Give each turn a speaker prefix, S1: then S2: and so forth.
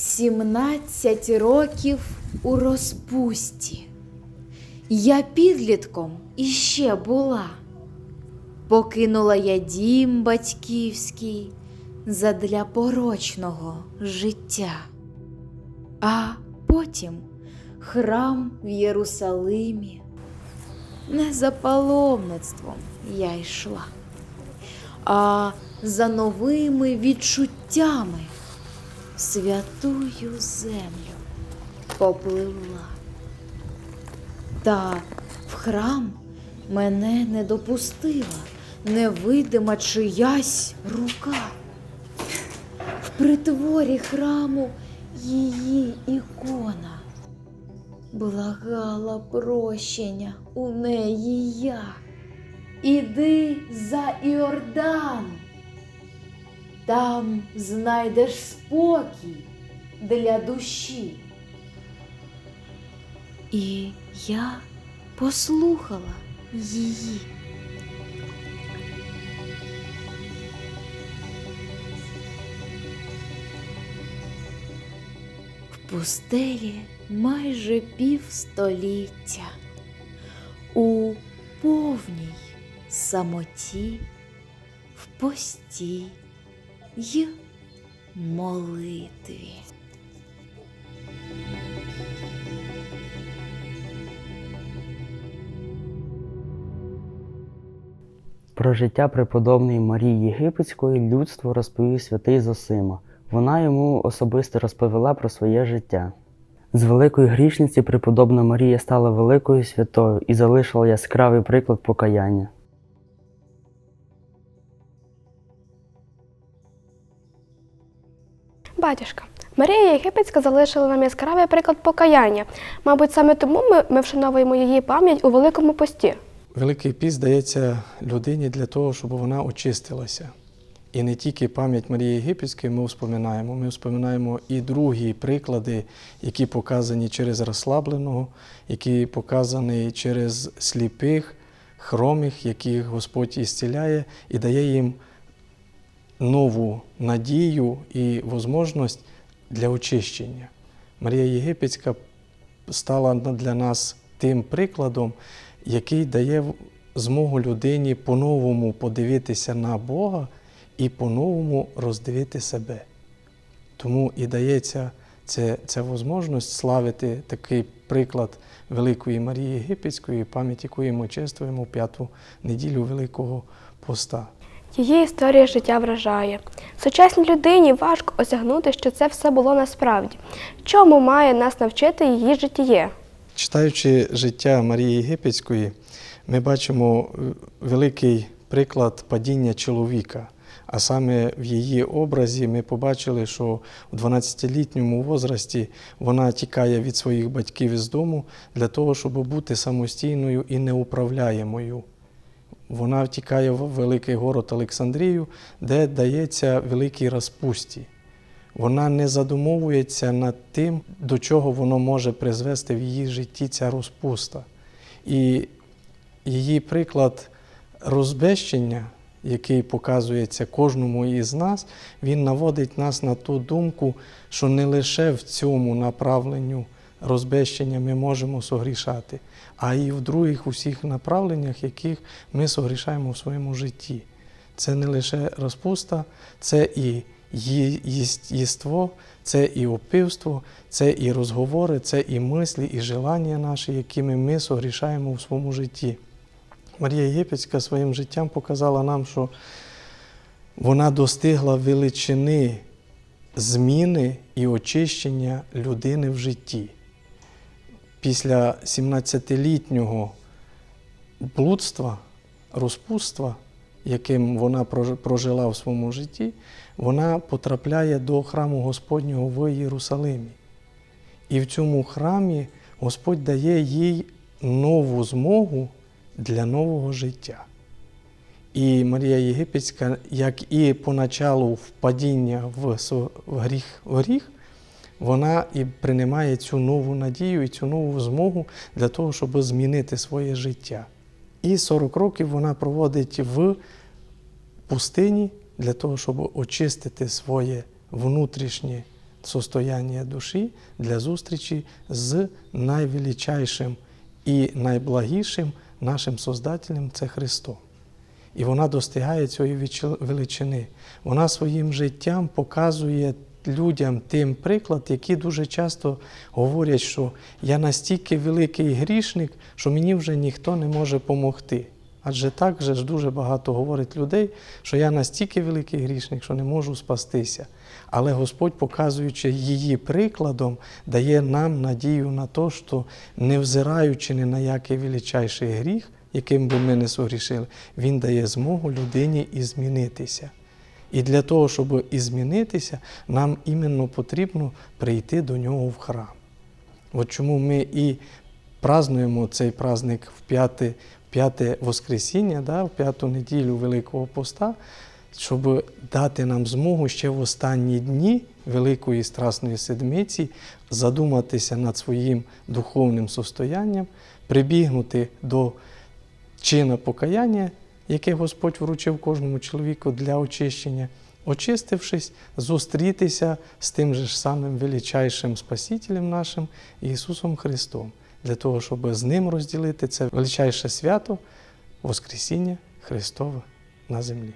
S1: Сімнадцять років у розпусті. Я підлітком іще була. Покинула я дім батьківський задля порочного життя. А потім храм в Єрусалимі. Не за паломництвом я йшла, а за новими відчуттями святую землю попливла. Та в храм мене не допустила невидима чиясь рука. В притворі храму її ікона. Благала прощення у неї я. Іди за Іордан. Там знайдеш спокій для душі. І я послухала її. В пустелі майже півстоліття, у повній самоті, в пості й молитві.
S2: Про життя преподобної Марії Єгипетської людство розповів святий Зосима. Вона йому особисто розповіла про своє життя. З великої грішниці преподобна Марія стала великою святою і залишила яскравий приклад покаяння.
S3: Батюшка, Марія Єгипетська залишила нам яскравий приклад покаяння. Мабуть, саме тому ми, ми вшановуємо її пам'ять у Великому пості.
S4: Великий піст дається людині для того, щоб вона очистилася. І не тільки пам'ять Марії Єгипетської ми вспоминаємо, ми вспоминаємо і другі приклади, які показані через розслабленого, які показані через сліпих, хромих, яких Господь ісціляє і дає їм нову надію і можливість для очищення. Марія Єгипетська стала для нас тим прикладом, який дає змогу людині по-новому подивитися на Бога і по-новому роздивити себе. Тому і дається це, ця можливість славити такий приклад Великої Марії Єгипетської, пам'ять якої ми чествуємо п'яту неділю Великого Поста.
S3: Її історія життя вражає. Сучасній людині важко осягнути, що це все було насправді. Чому має нас навчити її життєє?
S4: Читаючи життя Марії Єгипетської, ми бачимо е, великий приклад падіння чоловіка. А саме в її образі ми побачили, що у 12-літньому возрасті вона тікає від своїх батьків із дому для того, щоб бути самостійною і неуправляємою. Вона втікає в великий город Олександрію, де дається великій розпусті. Вона не задумовується над тим, до чого воно може призвести в її житті ця розпуста. І її приклад розбещення, який показується кожному із нас, він наводить нас на ту думку, що не лише в цьому направленню розбещення ми можемо согрішати, а і в других усіх направленнях, яких ми согрішаємо в своєму житті. Це не лише розпуста, це і їство, це і опивство, це і розговори, це і мислі, і желання наші, якими ми согрішаємо в своєму житті. Марія Єгипетська своїм життям показала нам, що вона достигла величини зміни і очищення людини в житті. Після 17-літнього блудства, розпутства, яким вона прожила в своєму житті, вона потрапляє до храму Господнього в Єрусалимі. І в цьому храмі Господь дає їй нову змогу для нового життя. І Марія Єгипетська, як і поначалу в со- в гріх, в гріх, вона і приймає цю нову надію і цю нову змогу для того, щоб змінити своє життя. І 40 років вона проводить в пустині для того, щоб очистити своє внутрішнє состояння душі для зустрічі з найвеличайшим і найблагішим нашим Создателем це Христос. І вона достигає цієї величини. Вона своїм життям показує людям тим приклад, які дуже часто говорять, що я настільки великий грішник, що мені вже ніхто не може допомогти. Адже так же ж дуже багато говорить людей, що я настільки великий грішник, що не можу спастися. Але Господь, показуючи її прикладом, дає нам надію на те, що не взираючи ні на який величайший гріх, яким би ми не согрішили, Він дає змогу людині і змінитися. І для того, щоб і змінитися, нам іменно потрібно прийти до нього в храм. От чому ми і празднуємо цей праздник в п'яте, п'яте Воскресіння, да, в п'яту неділю Великого Поста, щоб дати нам змогу ще в останні дні Великої Страсної Седмиці задуматися над своїм духовним состоянням, прибігнути до чина покаяння, яке Господь вручив кожному чоловіку для очищення, очистившись, зустрітися з тим же ж самим величайшим Спасителем нашим Ісусом Христом, для того, щоб з ним розділити це величайше свято Воскресіння Христове на землі.